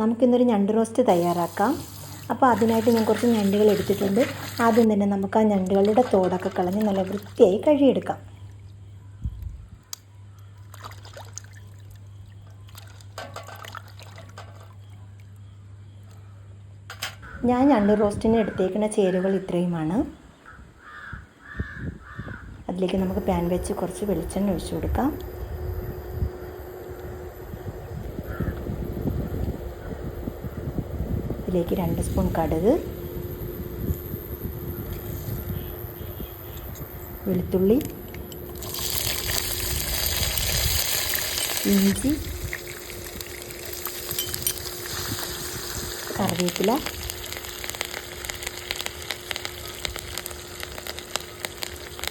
നമുക്കിന്നൊരു ഞണ്ട് റോസ്റ്റ് തയ്യാറാക്കാം. അപ്പോൾ അതിനായിട്ട് ഞാൻ കുറച്ച് ഞണ്ടുകൾ എടുത്തിട്ടുണ്ട്. ആദ്യം തന്നെ നമുക്ക് ആ ഞണ്ടുകളുടെ തോടൊക്കെ കളഞ്ഞ് നല്ല വൃത്തിയായി കഴുകിയെടുക്കാം. ഞാൻ ഞണ്ട് റോസ്റ്റിന് എടുത്തേക്കുന്ന ചേരുവകൾ ഇത്രയുമാണ്. അതിലേക്ക് നമുക്ക് പാൻ വെച്ച് കുറച്ച് വെളിച്ചെണ്ണ ഒഴിച്ചു കൊടുക്കാം. ഇതിലേക്ക് രണ്ട് സ്പൂൺ കടുക്. വെളുത്തുള്ളി. ഇഞ്ചി. കറിവേപ്പില.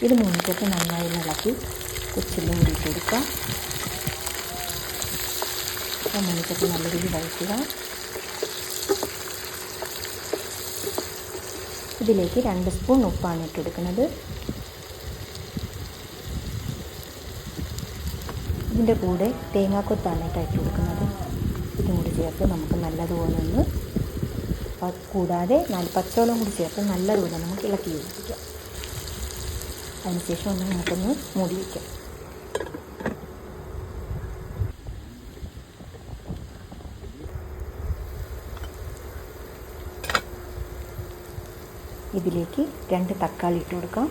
ഇത് മൂന്നിട്ടൊക്കെ നന്നായി ഇളക്കി കൊച്ചുള്ളി കൂടിയിട്ട് കൊടുക്കുക അപ്പോൾ നല്ല രീതിയിൽ വഴറ്റുക. ഇതിലേക്ക് രണ്ട് സ്പൂൺ ഉപ്പാണ് ഇട്ടെടുക്കുന്നത്. ഇതിന്റെ കൂടെ തേങ്ങാക്കൊത്താണ് ഇട്ട് കൊടുക്കുന്നത് ഇതും കൂടി ചേർത്ത് നമുക്ക് നല്ലതുപോലെ ഒന്ന് കൂടാതെ നാല് പച്ചവെള്ളം കൂടി ചേർത്ത് നല്ലതുപോലെ നമുക്ക് ഇളക്കി യോജിപ്പിക്കാം. അതിനുശേഷം ഒന്ന് നമുക്കൊന്ന് മൂടി വയ്ക്കാം ഇതിലേക്ക് രണ്ട് തക്കാളി ഇട്ട് കൊടുക്കാം.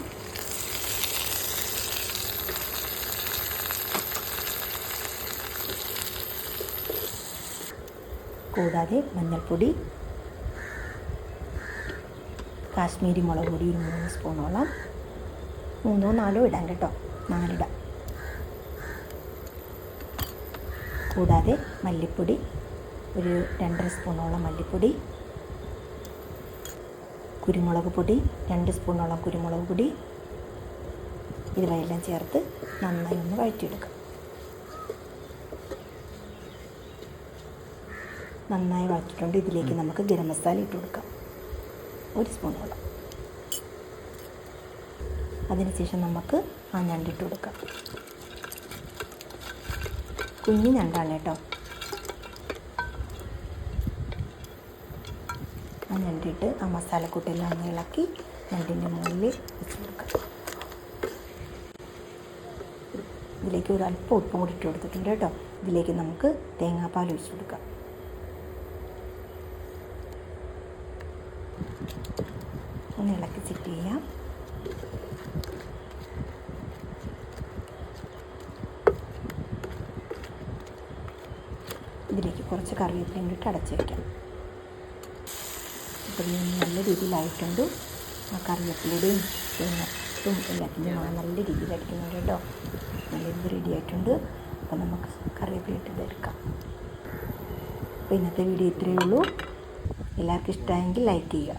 കൂടാതെ മഞ്ഞൾപ്പൊടി കാശ്മീരി മുളക് പൊടി ഒരു മൂന്ന് സ്പൂണോളം മൂന്നോ നാലോ ഇടാം കേട്ടോ. നാലിടാം. കൂടാതെ മല്ലിപ്പൊടി ഒരു രണ്ടര സ്പൂണോളം മല്ലിപ്പൊടി കുരുമുളക് പൊടി രണ്ട് സ്പൂണോളം കുരുമുളക് പൊടി. ഇവയെല്ലാം ചേർത്ത് നന്നായി ഒന്ന് വഴറ്റിയെടുക്കാം. നന്നായി വഴറ്റിയിട്ടുണ്ട്. ഇതിലേക്ക് നമുക്ക് ഗരം മസാല ഇട്ട് കൊടുക്കാം. ഒരു സ്പൂണോളം. അതിനുശേഷം നമുക്ക് ആ ഞണ്ടിട്ട് കൊടുക്കാം. കുഞ്ഞു ഞണ്ടാണ് കേട്ടോ. ഞണ്ടിട്ട് ആ മസാലക്കൂട്ടെല്ലാം ഒന്ന് ഇളക്കി ഞണ്ടിന്റെ മുകളിൽ വെച്ച് കൊടുക്കാം. ഇതിലേക്ക് ഒരു അല്പം ഉപ്പും കൂടി ഇട്ട് കൊടുത്തിട്ടുണ്ട് കേട്ടോ. ഇതിലേക്ക് നമുക്ക് തേങ്ങാപ്പാൽ ഒഴിച്ചു കൊടുക്കാം. ഒന്ന് ഇളക്കി സെറ്റ് ചെയ്യാം. ഇതിലേക്ക് കുറച്ച് കറിവേപ്പിലയും ഇട്ട് അടച്ച് വയ്ക്കാം ഇത് നല്ല രീതിയിലായിട്ടുണ്ട്. ആ കറിവേപ്പിലയുടെയും തേങ്ങത്തും എല്ലാത്തിന്റെ മണം നല്ല രീതിയിൽ അടിക്കുന്നുണ്ട് കേട്ടോ നല്ല രീതിയിൽ റെഡി ആയിട്ടുണ്ട്. അപ്പോൾ നമുക്ക് കറിവേപ്പില ഇട്ട് ഇതെടുക്കാം അപ്പോൾ ഇന്നത്തെ വീഡിയോ ഇത്രയേ ഉള്ളൂ. എല്ലാവർക്കും ഇഷ്ടമായെങ്കിൽ ലൈക്ക് ചെയ്യുക.